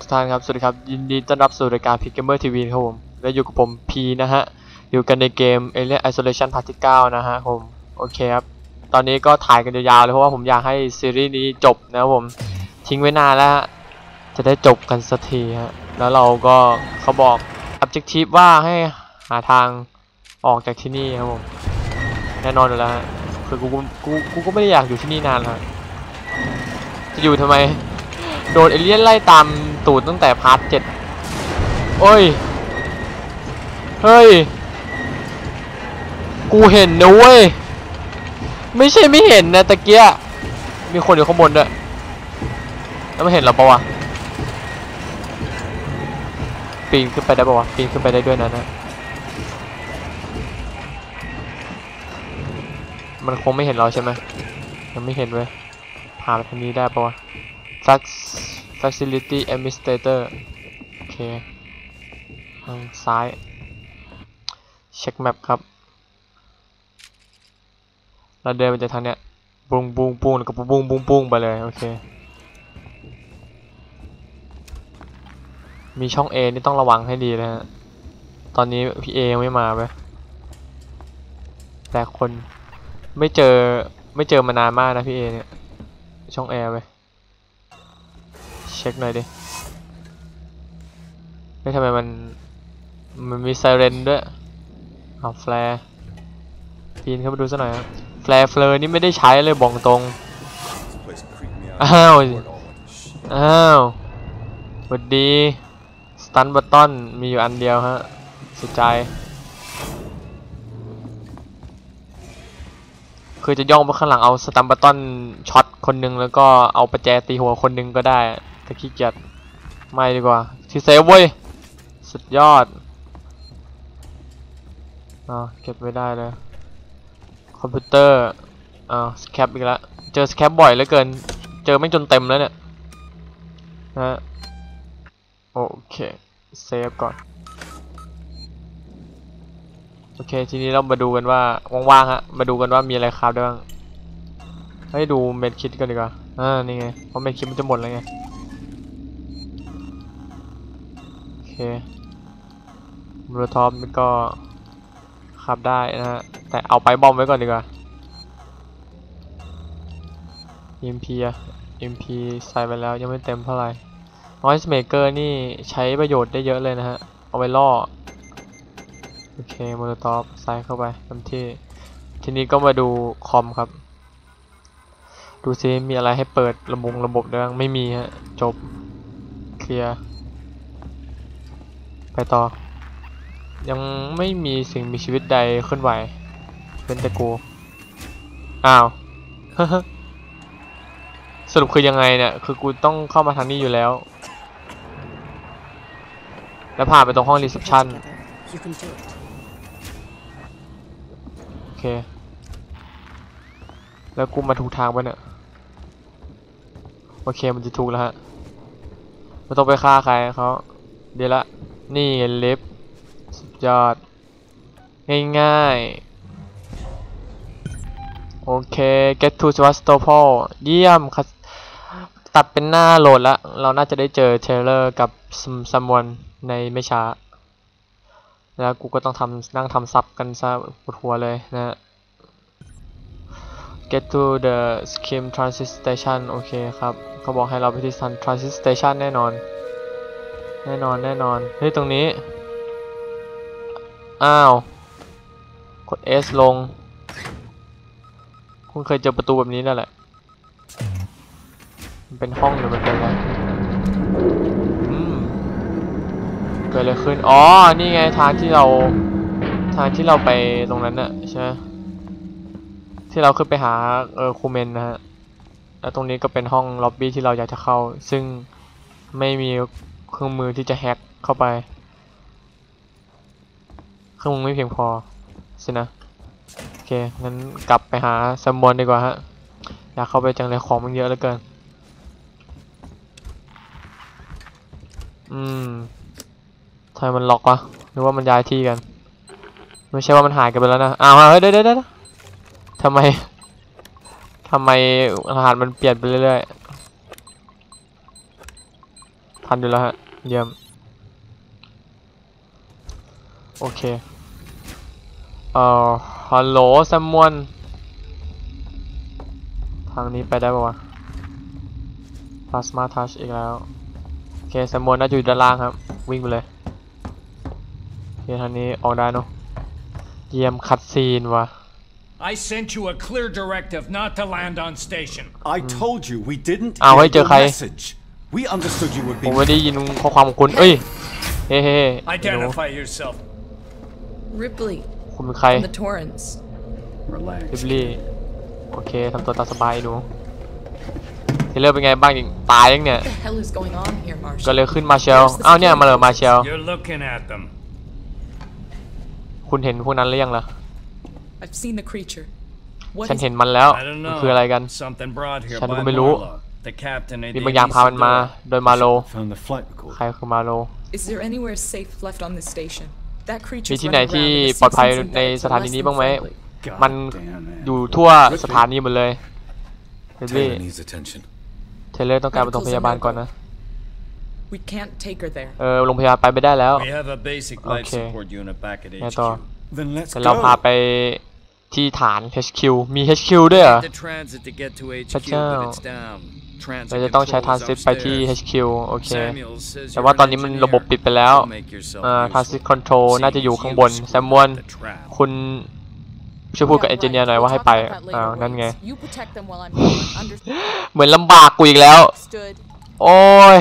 ทุกท่านครับ สวัสดีครับ ยินดีต้อนรับสู่รายการ Pick Gamer TV ครับผม และอยู่กับผม P นะฮะ อยู่กันในเกม Alien Isolation Part ที่ 9 นะฮะผม โอเคครับ ตอนนี้ก็ถ่ายกันยาวๆเลย เพราะว่าผมอยากให้ซีรีส์นี้จบนะครับผม ทิ้งไว้นานแล้ว จะได้จบกันสักทีฮะ แล้วเราก็เขาบอก Objective ว่าให้หาทางออกจากที่นี่ครับผม แน่นอนอยู่แล้วคือกูกูกูก็ไม่ได้อยากอยู่ที่นี่นานแล้วจะอยู่ทำไม โดนเอเลี่ยนไล่ตามตูดตั้งแต่พาร์ทเจ็ดโอ้ย เฮ้ย กูเห็นนะเว้ย ไม่ใช่ไม่เห็นนะตะเกียมีคนอยู่ข้างบนด้วยแล้วไม่เห็นเราปะวะ ปีนขึ้นไปได้ปะวะ ปีนขึ้นไปได้ด้วยนะนะ มันคงไม่เห็นเราใช่ไหมยังไม่เห็นเว้ยพาไปทางนี้ได้ปะวะ Facility Administrator โอเคทางซ้าย เช็คแมปครับ เราเดินไปจากทางเนี้ยปุ้งปุ้งปุ้งแล้วก็ปุ้งปุ้งปุ้งปุ้งไปเลย โอเค มีช่อง A นี่ต้องระวังให้ดีนะฮะ ตอนนี้พี่ A ยังไม่มาไปแต่คนไม่เจอไม่เจอมานานมากนะพี่ A เนี่ย ช่อง A ไป เช็คหน่อยดิเฮ้ยทำไมมัน มันมีไซเรนด้วยเอาแฟร์ปีนเข้าไปดูซะหน่อยครับแฟร์เฟลอร์นี่ไม่ได้ใช้เลยบอกตรง อ้าว อ้าวสวัสดี สตันบัตตอนมีอยู่อันเดียวฮะสุดใจ คือจะย่องไปข้างหลังเอาสตันบัตตอนช็อตคนหนึงแล้วก็เอาประแจตีหัวคนหนึงก็ได้ แต่ขี้เกียจไม่ดีกว่า ที่เซฟเว้ย สุดยอดอ่าเก็บไว้ได้เลย คอมพิวเตอร์อ่าสแคปอีกแล้วเจอสแคปบ่อยเหลือเกิน เจอไม่จนเต็มแล้วเนี่ยนะฮะโอเค เซฟก่อน โอเค ทีนี้เรามาดูกันว่าว่างๆฮะ มาดูกันว่ามีอะไรคราฟได้บ้างให้ดูเม็ดคิดกันดีกว่า อ่า นี่ไง เพราะเม็ดคิดมันจะหมดแล้วไง โอเคมรท็อปนี่ก็คราฟได้นะฮะ แต่เอาไปบอมไว้ก่อนดีกว่า MP อะ MP ใส่ไปแล้วยังไม่เต็มเท่าไหร่ Noise Maker นี่ใช้ประโยชน์ได้เยอะเลยนะฮะ เอาไว้ล่อ โอเคมโนท็อปใส่เข้าไปเต็มที่ ทีนี้ก็มาดูคอมครับ ดูซิมีอะไรให้เปิดระบบระบบด้วยบ้างไม่มีฮะ จบ เคลียร์ ไปต่อ ยังไม่มีสิ่งมีชีวิตใดเคลื่อนไหว เป็นแต่กู อ้าว สรุปคือยังไงเนี่ย คือกูต้องเข้ามาทางนี้อยู่แล้ว แล้วผ่านไปตรงห้องรีเซพชันโอเค แล้วกูมาถูกทางปะเนี่ย โอเคมันจะถูกแล้วฮะไม่ต้องไปฆ่าใครเขาเดี๋ยวละ นี่ลิฟต์สุดยอด ง่ายๆ โอเค get to Sevastopol เยี่ยมครับตัดเป็นหน้าโหลดละ เราน่าจะได้เจอเทเลอร์กับซัมวันในไม่ช้า แล้วกูก็ต้องทำนั่งทำซับกันซะปวดหัวเลยนะฮะ get to the scheme transit station โอเคครับ เขาบอกให้เราไปที่ transit station แน่นอน แน่นอนแน่นอน เฮ้ย ตรงนี้ อ้าว กด S ลง คุณเคยเจอประตูแบบนี้นั่นแหละ มันเป็นห้องหรือมันเป็นอะไรอืมเกิดอะไรขึ้น อ๋อ นี่ไงทางที่เรา ทางที่เราไปตรงนั้นน่ะใช่ไหมที่เราขึ้นไปหาเออคูเมนนะฮะ แล้วตรงนี้ก็เป็นห้องล็อบบี้ที่เราอยากจะเข้า ซึ่งไม่มี เครื่องมือที่จะแฮ็กเข้าไป เครื่องมือไม่เพียงพอสินะ โอเค งั้นกลับไปหาแซมมอนดีกว่าฮะ อยากเข้าไปจังเลยของมันเยอะเหลือเกิน อืมทำไมมันล็อกวะหรือว่ามันย้ายที่กัน ไม่ใช่ว่ามันหายกันไปแล้วนะ อ้าว เฮ้ยเดี๋ยวเดี๋ยวเดี๋ยวทำไมทำไมรหัสมันเปลี่ยนไปเรื่อยๆ ทันอยู่แล้วฮะ เยี่ยม โอเค เอ่อ ฮัลโหลแซมมอนทางนี้ไปได้ปะวะพลาสมาทัชอีกแล้ว โอเคแซมมอนน่าจะอยู่ด้านล่างครับ วิ่งไปเลยโอเคทางนี้ออกได้เนอะเยี่ยมคัดซีนว่ะ I sent you a clear directive not to land on station. I told you we didn't Ah, hear wait, your Kai. message. We understood you would ผ be มไม่ได้ยินข้อความของคุณเอ้ย เฮ้เฮ้เฮ้ไอ้หนู Identify yourself. Ripley คุณเป็นใคร from the Torrens. ลิบลี่ โอเคทำตัวตามสบายไอ้หนูเทเลอร์เป็นไงบ้างยังตายยังเนี่ย What the hell is going on here, ก็ Marshall? เลยขึ้นมาเชลอ้าวเนี่ยมาเลยมาเชล You're looking at them. คุณเห็นพวกนั้นหรือยังล่ะ I've seen the creature. What ฉัน is เห็นมันแล้ว I don't มัน know. คืออะไรกัน Something brought here ฉัน by ก็ไม่รู้ Marlowe, the captain of มี the บางอย่างพามันมา Isadora. โดยมาโล found the flight recorder. ใครคือมาโล Is there anywhere safe left on this station? That มี creature's ที่ไหน running ที่ around and the ปลอดภัย citizens in ใน Dallas ส are ถานี less นี้ than บ้างไหม friendly. มัน damn it. อยู่ทั่วสถานีหมดเลยลิบลี่ Taylor needs attention. เทเลอร์ต้องการไปโรงพยาบาลก่อนนะ We can't take her there. เออโรงพยาบาลไปไม่ได้แล้ว We have a basic life Okay. support unit back at ไงต่อ HQ. Then let's แต่เราพา go. ไปที่ฐาน HQ มี HQ ด้วยเหรอ The transit to get to HQ, พระเจ้า but it's down. Transit เราจะต้องใช้ทราน control ซิ is ตไปที่ upstairs. HQ โอเค Samuel says แต่ you're ว่า an ตอนนี้มัน engineer. ระบบปิดไปแล้ว Go make yourself อ่า useful. transit control น่าจะอยู่ข้างบน See if you แซมมอน screw up the trap. คุณช่วยพูดกับ Yeah, เอนจิเนียร์ right. หน่อย We'll ว่าให้ talk ไป about that later, อ้าวนั่นไง Waits. You protect them while I'm here. Understood? เหมือนลำบากกูอีกแล้ว โอ้ย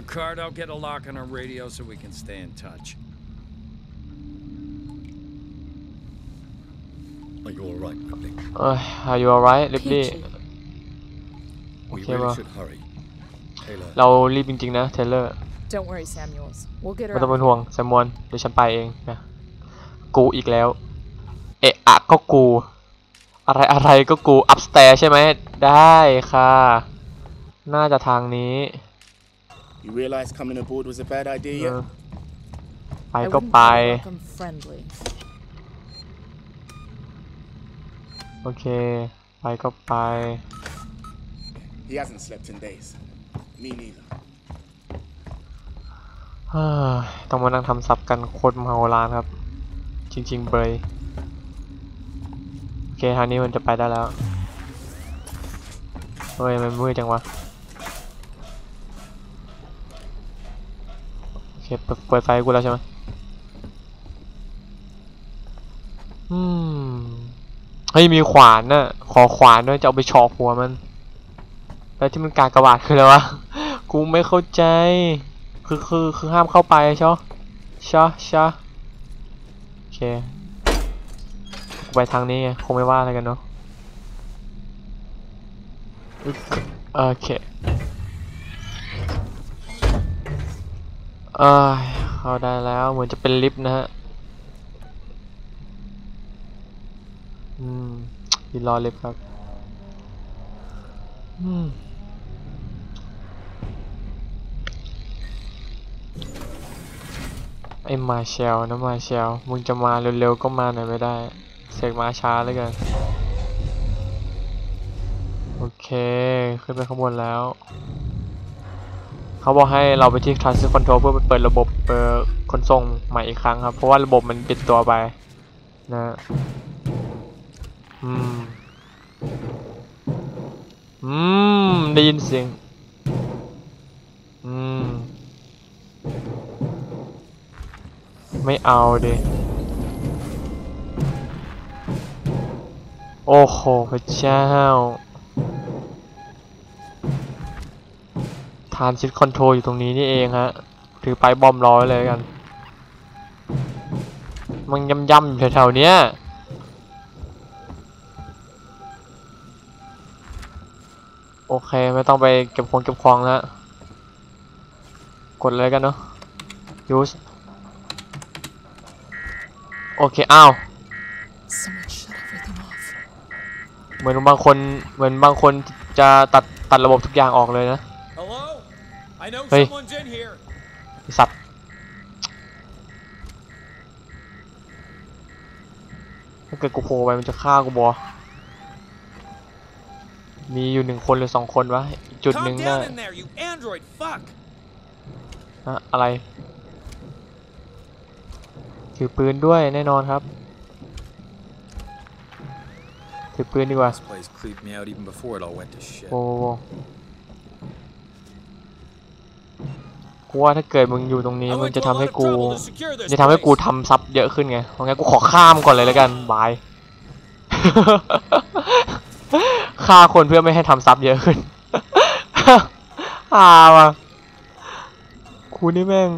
Ricardo, get a lock on our radio so we can stay in touch. Are you all right, Ripley? เอ้ย Are you alright ลิ บลี่ Peachy. We Okay, really well. should hurry. Taylor, เรารีบจริงๆนะเทเลอร์ Don't worry, Samuels. We'll get her ไม่ต้อง out. เป็นห่วงแซมมอนเดี๋ยวฉันไปเองนะกูอีกแล้ว เอะอะก็กู อะไรอะไรก็กูอัพสเตร์ใช่ไหมได้ค่ะ น่าจะทางนี้ You realize coming aboard was a bad เอ idea อ yet? ไป I ก็ wouldn't ไป call welcome friendly. โอเค ไปก็ไป He hasn't slept in days. Me neither. ต้องมานั่งทำซับกันโคตรมโหฬารครับ จริง ๆเบยโอเคทางนี้มันจะไปได้แล้วเฮ้ยมันมืดจังวะโอเคเปิดเปิดไฟกูแล้วใช่ไหมอืมเฮ้ยมีขวานน่ะขอขวานด้วยจะเอาไปเฉอกหัวมัน แล้วที่มันกากระบาดคืออะไรวะ กูไม่เข้าใจ คือคือคือห้ามเข้าไปใช่ไหมใช่ใช่โอเค กูไปทางนี้ไงคงไม่ว่าอะไรกันเนาะ โอเคเอ้ยเข้าได้แล้ว เหมือนจะเป็นลิฟต์นะฮะ อืมยืนรอลิฟต์ครับ อืม ไอ้มาเชลนะมาเชลมึงจะมาเร็วๆก็มาหน่อยไม่ได้ เสกมาช้าเหลยกัน โอเค ขึ้นไปข้างบนแล้ว เขาบอกให้เราไปที่ Transit Control เพื่อไปเปิดระบบเปิดขนส่งใหม่อีกครั้งครับ เพราะว่าระบบมันปิดตัวไป นะอืม อืม ได้ยินเสียง อืม ไม่เอาดิ โอ้โห พระเจ้าทานซิดคอนโทรลอยู่ตรงนี้นี่เองฮะ ถือไปบอมรอไว้เลยกัน มันย่ำๆอยู่แถวๆเนี้ยโอเค ไม่ต้องไปเก็บของเก็บของแล้วกดเลยกันเนาะ use โอเค อ้าว Someone shut everything off. เหมือนบางคน เหมือนบางคนจะตัดตัดระบบทุกอย่างออกเลยนะ Hello? I know Hey. someone's in here. ไอ้สัตว์ถ้าเกิดกูโผล่ไปมันจะฆ่ากูบอมีอยู่หนึ่งคนหรือสองคนวะอีกจุดหนึ่ง Calm น่ะ down in there, you android fuck. อะอะไร ถือปืนด้วยแน่นอนครับ ถือปืนดีกว่า This place creeped me out even before it all went to shit. โอ้โหกูว่าถ้าเกิดมึงอยู่ตรงนี้มึงจะทำให้กูจะทำให้กูทำซับเยอะขึ้นไงเพราะงั้นกูขอข้ามก่อนเลยแล้วกันบายฆ่าคนเพื่อไม่ให้ทำซับเยอะขึ้นอ่าว่ะคูนี่แม่ง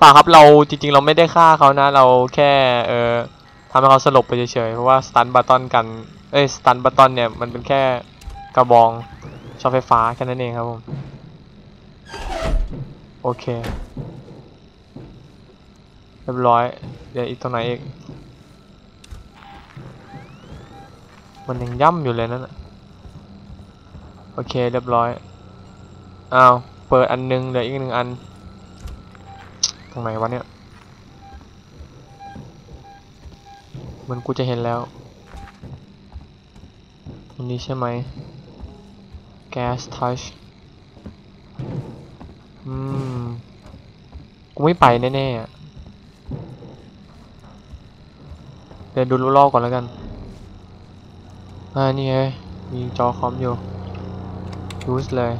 ป่าครับเราจริง ๆ เราไม่ได้ฆ่าเขานะ เราแค่เออทำให้เขาสลบไปเฉยๆ เพราะว่าสตันบัตตอนกัน เอ้ยสตันบัตตอนเนี่ยมันเป็นแค่กระบองช็อตไฟฟ้าแค่นั้นเองครับผม โอเค เรียบร้อย เดี๋ยวอีกตรงไหนอีก มันยังย่ำอยู่เลยนั่นน่ะโอเคเรียบร้อย อ้าว เปิดอันนึงเหลืออีกหนึ่งอัน ตรงไหนวะเนี่ย เหมันกูจะเห็นแล้วตรงนี้ใช่ไหม gas touch อืม กูไม่ไปแน่ๆอะเดินดูรอบก่อนแล้วกัน อ่า นี่ไง มีจอคอมอยู่ยูสเลย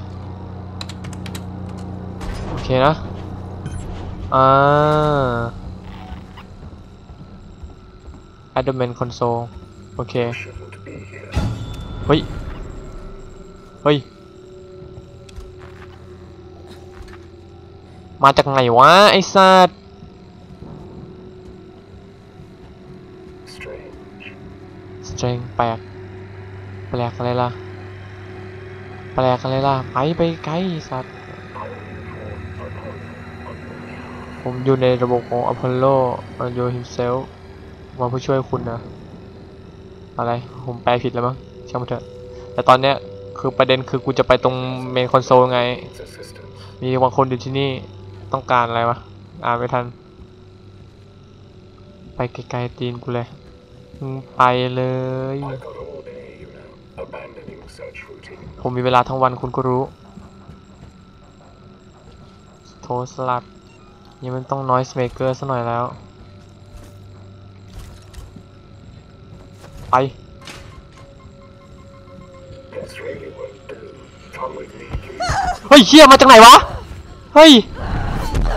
โอเคนะ อ่า Admin Console โอเค เฮ้ย เฮ้ย มาจากไหนวะ ไอ้สัตว์ Strange แปลก แปลกอะไรล่ะ แปลกอะไรล่ะ ไปไปไกลสัตว์ ผมอยู่ในระบบของ Apollo Mario himself มาเพื่อช่วยคุณนะ อะไร ผมแปลผิดแล้วมั้งช่างมันเถอะ แต่ตอนเนี้ยคือประเด็นคือกูจะไปตรงเมนคอนโซลไง มีบางคนอยู่ที่นี่ต้องการอะไรวะ อ่านไม่ทัน ไปไกลๆตีนกูเลย ไปเลย ผมมีเวลาทั้งวันคุณก็รู้ โทสลัด นี่มันต้อง noise maker ซะหน่อยแล้ว ไป เฮ้ยเฮียมาจากไหนวะ เฮ้ย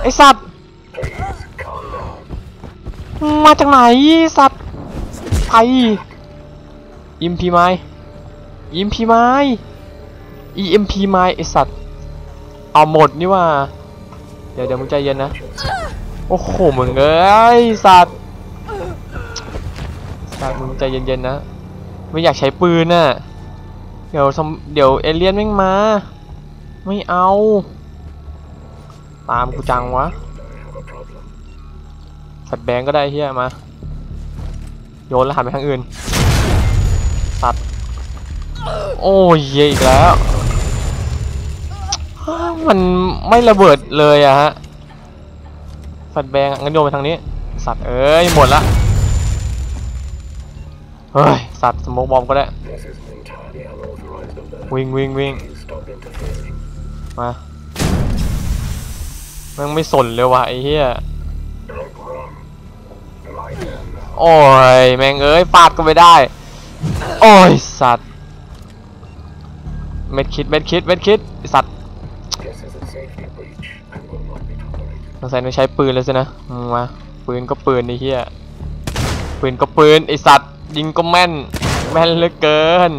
ไอสัตว์ มาจากไหนสัตว์ไปอิมพีไม้อิมพีไม้ EMP ไม้ไอสัตว์ เอาหมดนี่ว่า เดี๋ยวเดี๋ยวมึงใจเย็นนะ โอ้โหมึงเอ้ยสัตว์สัตว์มึงใจเย็นๆนะไม่อยากใช้ปืนน่ะเดี๋ยวซอมเดี๋ยวเอเลี่ยนแม่งมา ไม่เอา ตามกูจังวะสัตว์แบงก็ได้เฮียมา โยนแล้วหันไปทางอื่นสัตว์โอ้ยอีกแล้ว มันไม่ระเบิดเลยอะฮะ สัตว์แบงงั้นโยนไปทางนี้ สัตว์เอ้ยหมดละ เฮ้ย สัตว์สโมกบอมก็ได้ วิ่งวิ่งวิ่งมาแมันไม่สนเลยว่ะไอ้เหี้ยโอ้ย แม่งเอ้ยฟาดก็ไม่ได้ โอ้ย สัตว์ เม็ดคิด เม็ดคิด เม็ดคิด สัตว์ สงสัยต้องใช้ปืนเลยสินะมึงมาปืนก็ปืนไอ้เหี้ยปืนก็ปืนไอ้สัตว์ยิงก็แม่น แม่นเหลือเกิน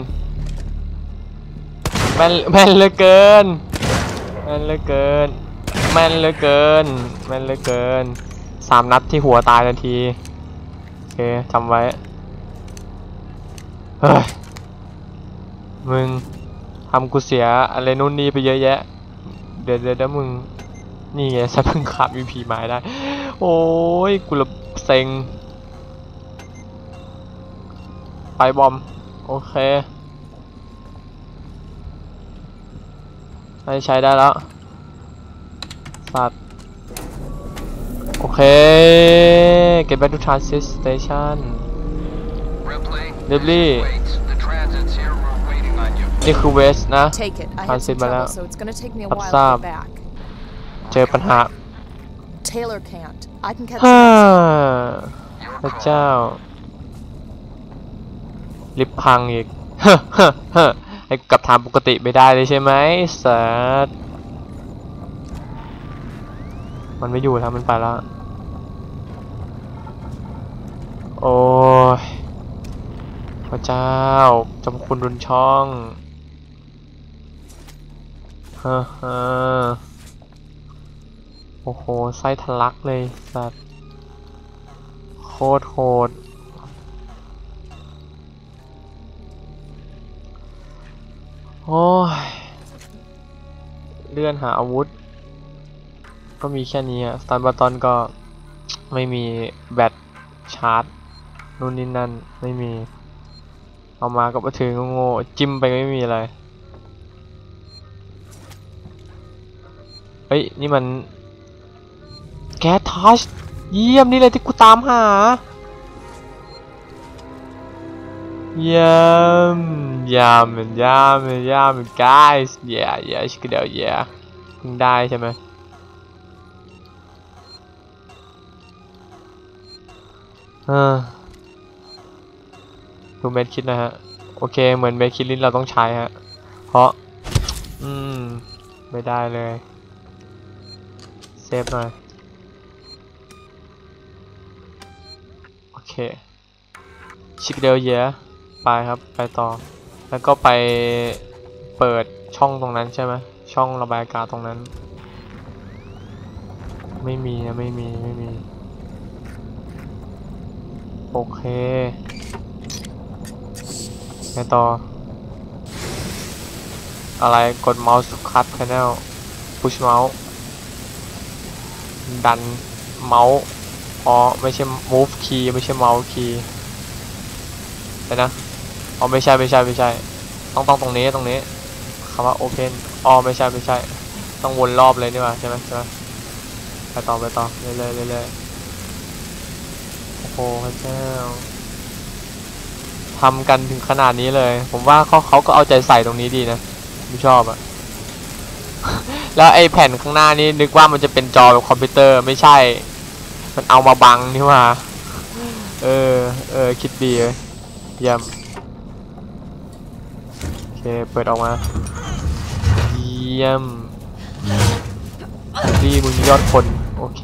แม่นแม่นเหลือเกิน แม่นเหลือเกิน แม่นเหลือเกิน แม่นเหลือเกินสามนัดที่หัวตายทันทีโอเคจำไว้เฮ้ยมึงทำกูเสียอะไรนู่นนี่ไปเยอะแยะ เดี๋ยวเดี๋ยวเดี๋ยวมึง นี่ไงฉันเพิ่งขับ EP มาได้ โอ้ยกูละเซ็ง ไปบอม โอเคน่าจะใช้ได้แล้ว สัตว์ โอเค get back to transit station Ripley, Ripley. wait. The transit's here. We're waiting on you. นี่คือเวสนะ Take it. I have Transit some มาแล้ว trouble, so it's gonna take me a รับ while ทราบ to get back. เจอปัญหา Taylor can't. I can catch ฮ่า some. พระเจ้า ลิฟต์พังอีกเฮ้อเฮ้อเฮ้อให้กลับทางปกติไม่ได้เลยใช่ไหมสัสมันไม่อยู่แล้วมันไปแล้ว โอ้ยพระเจ้าจำคุณรุนช่องเฮ้อเฮ้อ โอ้โห ไส้ทะลักเลยสัตว์โคตรโหดโอ้ย เลื่อนหาอาวุธ ก็มีแค่นี้อะสตันบัตตอนก็ไม่มีแบตชาร์จนู่นนี่นั่น ไม่มี เอามาก็มาถือโง่จิ้มไปก็ไม่มีอะไร เฮ้ย นี่มัน แก๊สทัชเยี่ยมนี่เลยที่กูตามหา เยี่ยมยามยามยาม guys yeah yeah ชิคกี้เดียว yeah เพิ่งได้ใช่ไหมดูเมดคิดนะฮะ โอเค เหมือนเมดคิดลิ้นเราต้องใช้ฮะ เพราะ อืม ไม่ได้เลย เซฟหน่อย เคชิคเดลเยะไปครับ ไปต่อ แล้วก็ไปเปิดช่องตรงนั้นใช่ไหมช่องระบายอากาศตรงนั้น ไม่มีนะไม่มีไม่มี โอเคไปต่อ อะไรกดเมาส์คัด panel push เมาส์ดันเมาส์ อ๋อไม่ใช่ move key ไม่ใช่ mouse key เดี๋ยวนะอ๋อไม่ใช่ไม่ใช่ไม่ใช่ ต้องต้องตรงนี้ตรงนี้คำว่า open อ๋อไม่ใช่ไม่ใช่ ต้องวนรอบเลยนี่ว่าใช่ไหมใช่ไหมไปต่อไปต่อเรื่อยๆเรื่อยๆโอ้โหพระเจ้าทำกันถึงขนาดนี้เลย ผมว่าเขาเขาก็เอาใจใส่ตรงนี้ดีนะไม่ชอบอะแล้วไอ้แผ่นข้างหน้านี้นึกว่ามันจะเป็นจอแบบคอมพิวเตอร์ไม่ใช่ มันเอามาบังนี่ว่า เออ เออ คิดดีเลยเยี่ยมโอเค เปิดออกมา เยี่ยมดีมึงยอดคน โอเค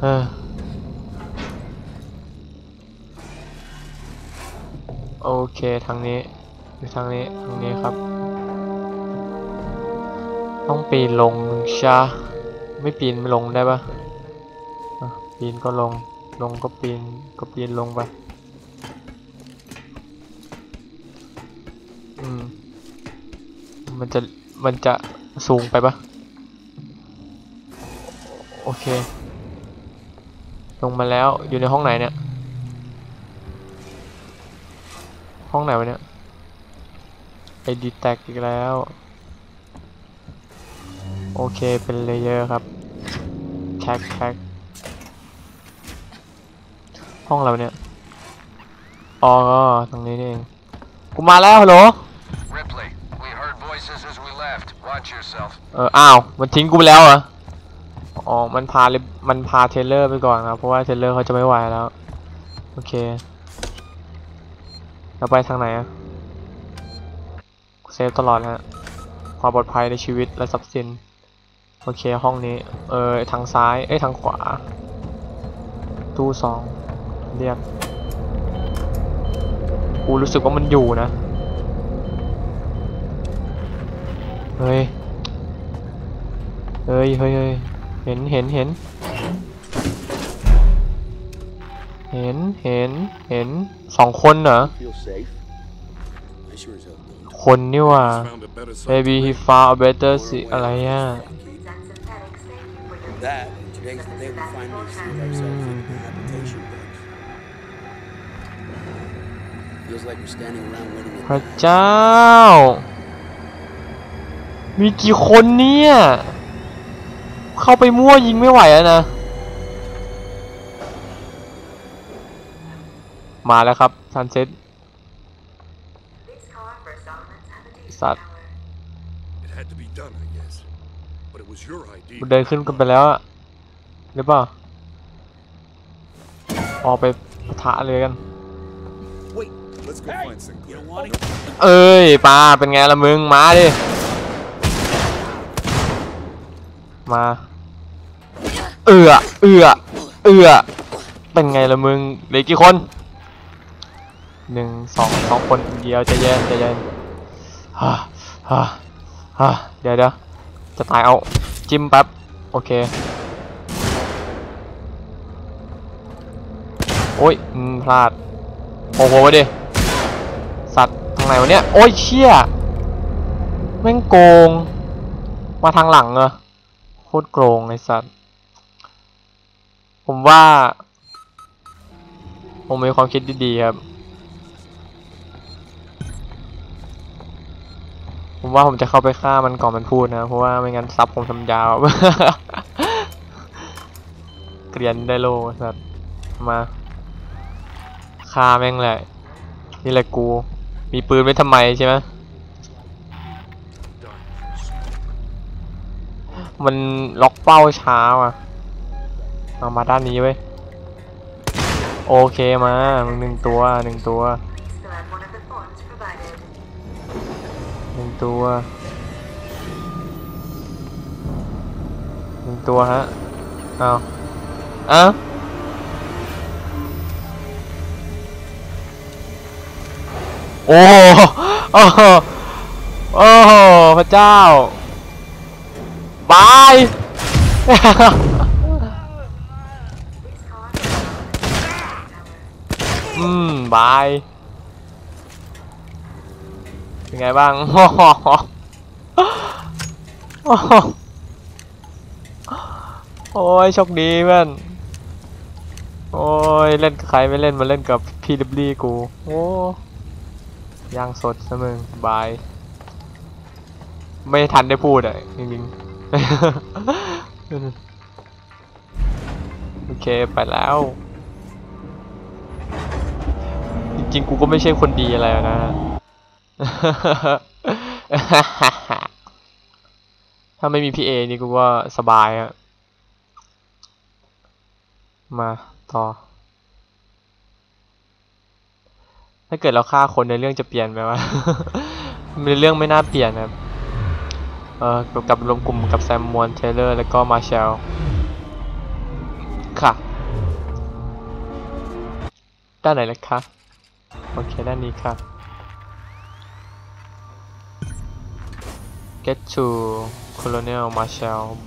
เออโอเค ทางนี้หรือทางนี้ ทางนี้ครับ ต้องปีนลงชา ไม่ปีนไม่ลงได้ปะะปีนก็ลง ลงก็ปีน ก็ปีนลงไป อืม มันจะ มันจะสูงไปปะโอเค ลงมาแล้ว อยู่ในห้องไหนเนี่ย ห้องไหนวะเนี่ย ไอดีแตกอีกแล้ว โอเคเป็นเลเยอร์ครับแคกแคกห้องเราเนี่ยอ๋อตรงนี้นี่เองกูมาแล้วฮัลโหล Ripley, we heard voices as we left. Watch yourself. เอออ้าวมันทิ้งกูไปแล้วเหรออ๋อมันพาเลยมันพาเทเลอร์ไปก่อนครับเพราะว่าเทเลอร์เขาจะไม่ไหวแล้วโอเคแล้วไปทางไหนอะกูเซฟตลอดฮะความปลอดภัยในชีวิตและทรัพย์สิน โอเคห้องนี้ เออทางซ้าย เอ้ยทางขวา ตู้สองเรียกกูรู้สึกว่ามันอยู่นะ เฮ้ย เฮ้ยเฮ้ยเฮ้ยเห็นเห็นเห็น เห็นเห็นเห็นสองคนเหรอ Feel safe? I sure as hell don't. คนนี่หว่า Found a better site maybe to he live. found a better si อะไรอะ That, and today's the day we finally freed ourselves from the habitation bugs. Feels like we're standing around waiting พ to ระ die. เจ้า มีกี่คนเนี่ย เข้าไปมั่วยิงไม่ไหวแล้วนะ มาแล้วครับซันเซ็ตสัตว์ It had to be done, I guess. But But it was your idea. มันเดินขึ้นกันไปแล้วอะหรือเปล่าออกไปปะทะเลยกัน Wait, let's go find Sinclair. เอ้ยปลาเป็นไงล่ะมึง มาดิ มา เอือเอือเอือเป็นไงล่ะมึงเหลือกี่คนหนึ่งสองสองคนเดียวใจะเย็นใจะเย็นฮ่าฮ่าฮ่าเดี๋ยวเดี๋ยวจะตายเอา จิ้มแป๊บ โอเค โอ้ยพลาดโอ้โหดิ สัตว์ทางไหนวะเนี่ย โอ้ยเชี่ยแม่งโกง มาทางหลังเหรอโคตรโกงไอสัตว์ ผมว่า ผมมีความคิดดีๆครับ ผมว่าผมจะเข้าไปฆ่ามันก่อนมันพูดนะ เพราะว่าไม่งั้นซับผมทำยาว เกรียนได้โลสัตว์มาฆ่าแม่งเลยนี่แหละกู มีปืนไว้ทำไมใช่ไหมมันล็อกเป้าช้าว่ะเอามาด้านนี้เว้โอเคมาหนึ่งตัวหนึ่งตัว ตัวหนึ่งตัวฮะเอาเอ้าโอ้โหโอ้โหโอ้โหพระเจ้าบายอืมบาย เป็นไงบ้างโอ้โหโอ้โหโอ้ยโชคดีเพื่อนโอ้ยเล่นกับใครไม่เล่นมาเล่นกับพีดับลีกู โอ้ย่างสดซะมึงบาย ไม่ทันได้พูดอะจริงๆ โอเคไปแล้ว จริงๆ กูก็ไม่ใช่คนดีอะไรนะ ถ้าไม่มีพี่เอนี่กูก็สบายอะมาต่อ ถ้าเกิดเราฆ่าคนในเรื่องจะเปลี่ยนไหมวะ ในเรื่องไม่น่าเปลี่ยนนะครับ เออกับรวมกลุ่มกับแซมมวนเทเลอร์ แล้วก็มาเชล ค่ะ ด้านไหนเลยคะ โอเค ด้านนี้ค่ะ get to Colonel Marshall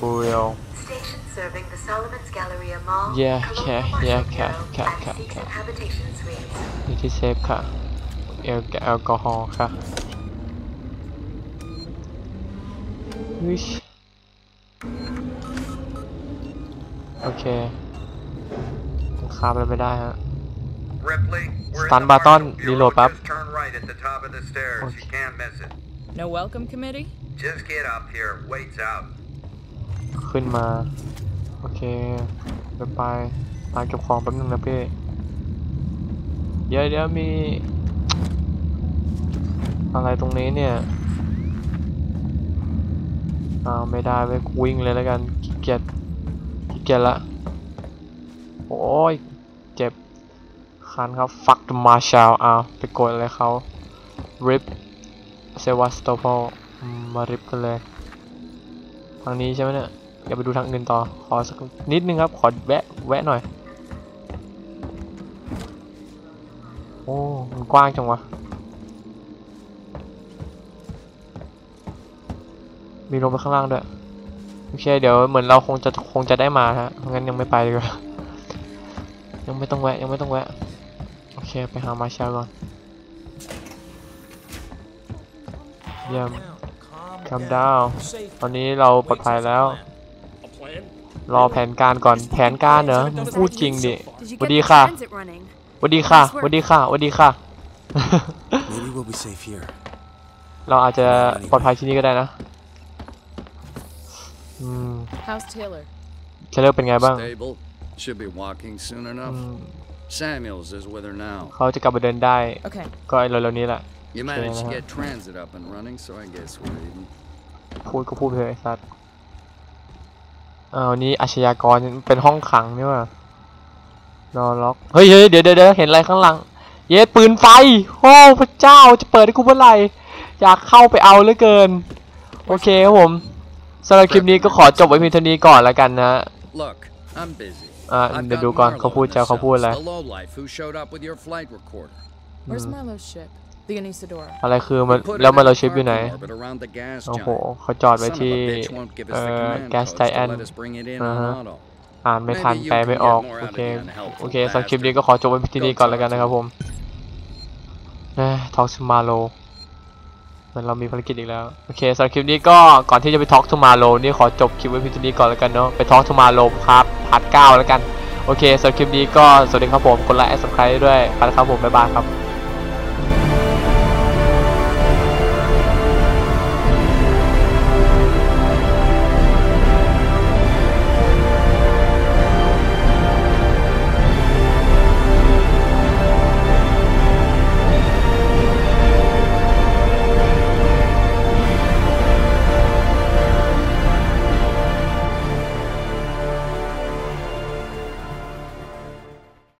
Burial Station serving the Solomon's Galleria Mall, Yeah, Colonial yeah, yeah, Marshall okay, Bureau, okay, and okay, season okay. habitation suites. นี่ที่เซฟค่ะแอลแอลกอฮอล์ค่ะวิชโอเคข้ามไปไม่ได้ฮะ Ripley, we're Stun in the button, Marshall Bureau. reload up. Just turn right at the top of the stairs. Okay. You can't miss it. No welcome committee? Just get up here. Waits out. ขึ้นมา โอเคเดี๋ยวไปไปเก็บของแป๊บนึงนะพี่เดี๋ยวเดี๋ยวมี อะไรตรงนี้เนี่ยอ้าวไม่ได้เว้ยกูวิ่งเลยแล้วกันขี้เกียจขี้เกียจละ โอ้ย เจ็บคันครับ fuck the marshal อ้าวไปกดอะไรเขา rip sevastopol อืมาริบกันเลยทางนี้ใช่ไหมเนี่ยเดี๋ยวไปดูทางอื่นต่อ ขอสักนิดนึงครับ ขอแวะแวะหน่อย โอ้มันกว้างจังวะ มีลงไปข้างล่างด้วย โอเค เดี๋ยวเหมือนเราคงจะคงจะได้มาฮะงั้นยังไม่ไปดีกว่ายังไม่ต้องแวะ ยังไม่ต้องแวะ โอเค ไปหามาเชลก่อน เยี่ยม calm down ตอนนี้เราปลอดภัยแล้ว A plan? รอแผนการก่อน แผนการเหรอมึงพูดจริงดิ Did you สวัส get ดี the ค่ะ transit running? สวัสดีค่ะสวัสดีค่ะสวัสดีค่ะ Maybe we'll be safe here. เราอาจจะปลอดภัยที่นี่ก็ได้นะอืม How's Taylor? เชลเลอร์เป็นไงบ้าง Stable. Should be walking soon อื enough. ม Samuels is with her now. เขาจะกลับมาเดินได้ Okay. ก็ไอ้เร็วๆนี้แหละ You managed to uh-huh. get transit up and running, so I guess we're even. พูดก็พูดไปเถอะไอ้สัตว์อ้าวนี่อาชญากรเป็นห้องขังนี่ว่ะรอล็อก เฮ้ยเฮ้ยเดี๋ยวเดี๋ยวเดี๋ยวเห็นอะไรข้างหลัง เย้ปืนไฟ โอ้พระเจ้าจะเปิดให้กูเมื่อไหร่อยากเข้าไปเอาเหลือเกิน โอเคครับผมสำหรับคลิปนี้ก็ขอจบไว้เพียงเท่านี้ก่อนแล้วกันนะ Look, I'm busy. อ่า I've เดี๋ยว got ดูก่อน Marlowe เขาพูด in จะ the เขาพูดอะไร cells, the lowlife who showed up with your flight recorder. Where's Marlowe's ship? The Anisadora. อะไรคือมัน Put it แล้ว in มันเรา a ชิปอยู่ไหน parking orbit around the gas โอ้โห giant. เขาจอดไว้ Son of ที่ a bitch won't give us เอ่ the อ command แก๊ส codes ไ i แอน to let us bring it in อ่า on ฮะ auto. อ่านไม่ทัน Maybe you แปล can ไม่ get ออก more โอ out of เค the unhelpful โอเคสำหรับคลิป bastard. นี้ก็ขอจบไว้ที่นี้ก่อนแล้วกันนะครับผมทอกทูมาโลเหมือนเรามีภารกิจอีกแล้ว โอเคสำหรับคลิปนี้ก็ก่อนที่จะไปทอกทูมาโลนี่ขอจบคลิปไว้เพียงเท่านี้ก่อนแล้วกันเนาะไปทอกทูมาโลครับพาร์ทเก้าแล้วกัน โอเคสำหรับคลิปนี้ก็สวัสดีครับผมกดไลค์ subscribe ด้วยไปแล้วครับผมบ๊ายบายครับ